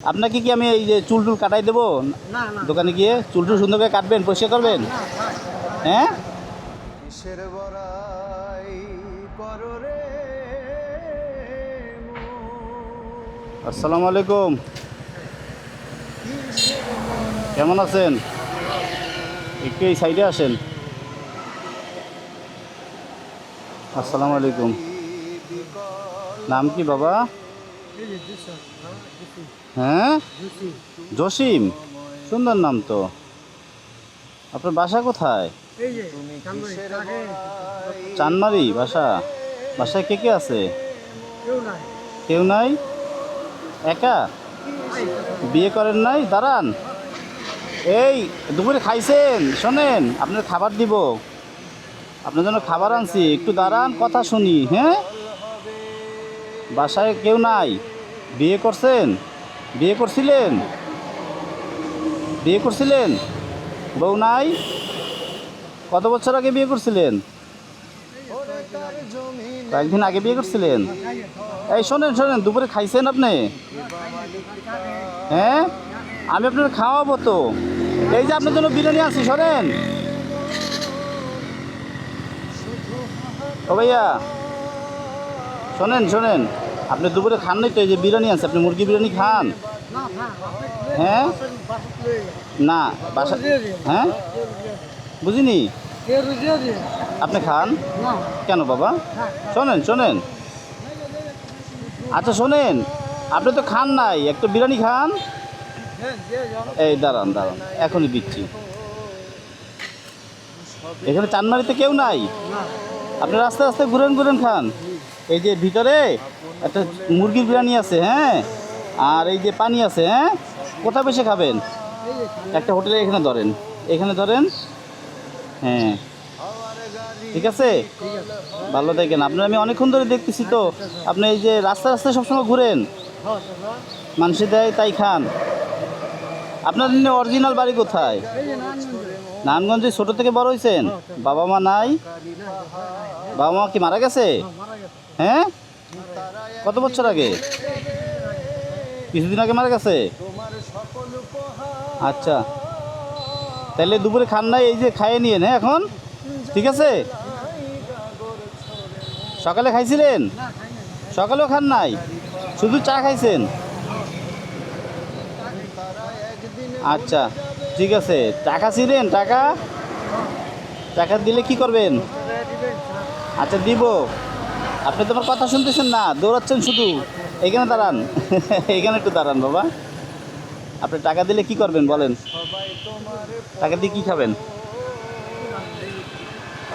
আপনাকে কি আমি এই যে চুল টুল কাটাই দেবো? না না। দোকানে গিয়ে চুল টুল সুন্দর করে কাটবেন পরিষ্কার করবেন? হ্যাঁ? কিসের বড়াই করো রে আসসালামু আলাইকুম। কেমন আছেন? একটু এই সাইডে আসেন। আসসালামু আলাইকুম। নাম কি বাবা? হ্যাঁ, জসিম সুন্দর নাম তো। আপনার বাসা কোথায়? চানমারি বাসা। বাসায় কে কে আছে? কেউ নাই। একা? বিয়ে করেন নাই? দাঁড়ান। এই দুপুরে খাইছেন শোনেন আপনার খাবার দিব। আপনার জন্য খাবার আনছি একটু দাঁড়ান কথা শুনি হ্যাঁ? বাসায় কেউ নাই। বিয়ে করছেন? বিয়ে করছিলেন? বিয়ে করছিলেন? বউ নাই? কত বছর আগে বিয়ে করছিলেন? কয়েকদিন আগে বিয়ে করছিলেন? এই শোনেন শোনেন, দুপুরে খাইছেন আপনি? হ্যাঁ? আমি আপনার খাওয়াবো তো। এই যে আপনার জন্য বিরিয়ানি আনছি, শোনেন। ও ভাইয়া শোনেন শোনেন। আপনি দুপুরে খান নাই তো, এই যে বিরিয়ানি আছে আপনি মুরগি বিরিয়ানি খান? হ্যাঁ। না, বাসা হ্যাঁ? বুঝিনি। আপনি খান? কেন বাবা? শোনেন শোনেন। আচ্ছা শোনেন। আপনি তো খান নাই একটু বিরিয়ানি খান। এই, দাঁড়ান দাঁড়ান, এখনই দিচ্ছি। এখানে চানমারিতে কেউ নাই? আপনি রাস্তায় রাস্তায় ঘুরেন ঘুরেন খান। এই যে ভিতরে একটা মুরগির বিরিয়ানি আছে হ্যাঁ? আর এই যে পানি আছে হ্যাঁ? কোথায় বসে খাবেন? একটা হোটেলে এখানে ধরেন। এখানে ধরেন হ্যাঁ। ঠিক আছে? ভালো দেখেন। আপনার আমি অনেকক্ষণ ধরে দেখতেছি তো। আপনি এই যে রাস্তা রাস্তায় সবসময় ঘুরেন? মানুষে দেয়, তাই খান। আপনার অরিজিনাল বাড়ি কোথায়। নারায়ণগঞ্জে ছোট থেকে বড় হয়েছেন বাবা মা নাই? বাবা মা কি মারা গেছে। হ্যাঁ? কত বছর আগে? কিছুদিন আগে মারা গেছে? আচ্ছা। তাহলে দুপুরে খান নাই, এই যে খাইয়ে নিয়েন হ্যাঁ এখন? ঠিক আছে? সকালে খাইছিলেন। সকালেও খান নাই? শুধু চা খাইছেন? আচ্ছা ঠিক আছে। টাকা ছিলেন, টাকা? টাকা দিলে কি করবেন। আচ্ছা দিব। আপনি তোমার কথা শুনতেছেন না, দৌড়াচ্ছেন শুধু। এখানে দাঁড়ান। এখানে একটু দাঁড়ান বাবা। আপনি টাকা দিলে কি করবেন বলেন? টাকা দিয়ে কি খাবেন?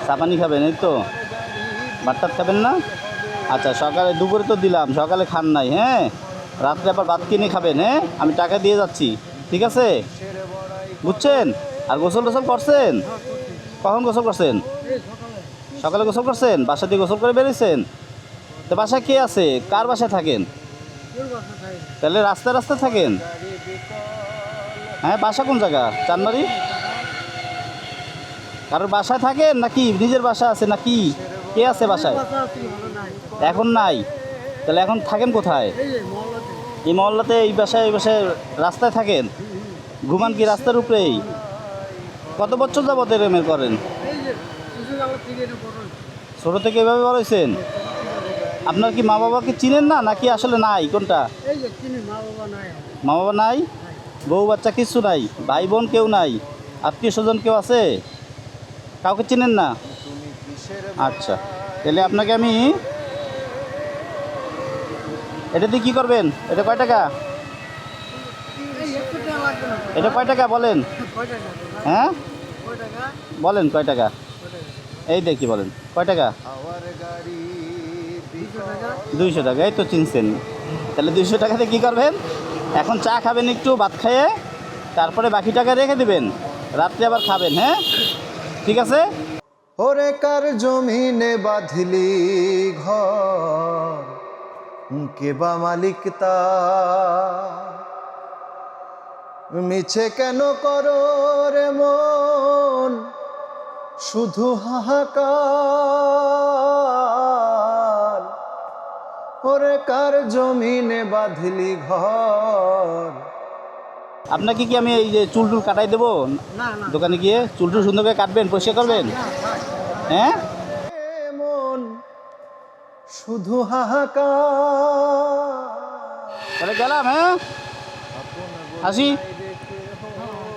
চাপানি খাবেন, এই তো। ভাত খাবেন না? আচ্ছা সকালে দুপুরে তো দিলাম, সকালে খান নাই হ্যাঁ? রাত্রে আবার ভাত কিনে খাবেন হ্যাঁ? আমি টাকা দিয়ে যাচ্ছি, ঠিক আছে? বুঝছেন? আর গোসল টোসল করছেন? কখন গোসল করছেন? সকালে, গোসল করছেন? বাসা দিয়ে গোসল করে বেরিয়েছেন? তো বাসায় কে আছে? কার বাসায় থাকেন। তাহলে রাস্তায় রাস্তায় থাকেন? হ্যাঁ বাসা কোন জায়গা? চানমারি কারোর বাসায় থাকেন নাকি নিজের বাসা আছে নাকি? কে আছে বাসায়। এখন নাই। তাহলে এখন থাকেন কোথায়? এই মহল্লাতে। এই বাসায় এই বাসায় রাস্তায় থাকেন? ঘুমান কি রাস্তার উপরেই? কত বছর যাবত এরম করেন? ছোটো থেকে এভাবে বড় হয়েছেন আপনার কি মা বাবাকে চিনেন না, নাকি আসলে নাই? কোনটা? মা বাবা নাই? বউ বাচ্চা কিচ্ছু নাই ভাই বোন কেউ নাই আত্মীয় স্বজন কেউ আছে? কাউকে চিনেন না? আচ্ছা তাহলে আপনাকে আমি এটা দিয়ে কী করবেন? এটা কয় টাকা? এটা কয় টাকা বলেন? হ্যাঁ? বলেন, কয় টাকা? এই দেখি বলেন, কয় টাকা? দুইশো টাকা, এই তো চিনছেন। তাহলে দুইশো টাকাতে কী করবেন? এখন চা খাবেন একটু, ভাত খাইয়ে, তারপরে বাকি টাকা রেখে দিবেন। রাত্রে আবার খাবেন হ্যাঁ? ঠিক আছে? ওরে কার জমিনে বাঁধলি ঘর? কে বা মালিক তা? মিছে কেন করো রে মন শুধু হাহাকার। ওরে কার জমিনে বাঁধলি ঘর? আপনাকে কি আমি এই যে চুল টুল কাটাই দেবো? না না। দোকানে গিয়ে চুল টুল সুন্দর করে কাটবেন পরিষ্কার করবেন? হ্যাঁ? মন শুধু হাহাকার। তাহলে গেলাম হ্যাঁ? হাসি?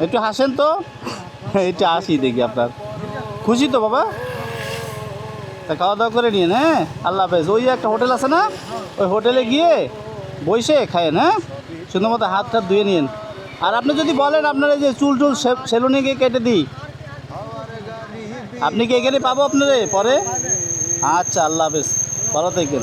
একটু হাসেন তো? একটু হাসি দেখি আপনার। খুশি তো বাবা? তা খাওয়া দাওয়া করে নিয়ে হ্যাঁ? আল্লাহ হাফেজ। ওই একটা হোটেল আছে না, ওই হোটেলে গিয়ে বসে খায়েন হ্যাঁ? সুন্দর মতো হাত টাত ধুয়ে নিন আর আপনি যদি বলেন আপনার এই যে চুল টুল সেলুনে গিয়ে কেটে দিই। আপনি কি এখানে পাবো আপনারে পরে? আচ্ছা আল্লাহ হাফেজ। ভালো থাকবেন।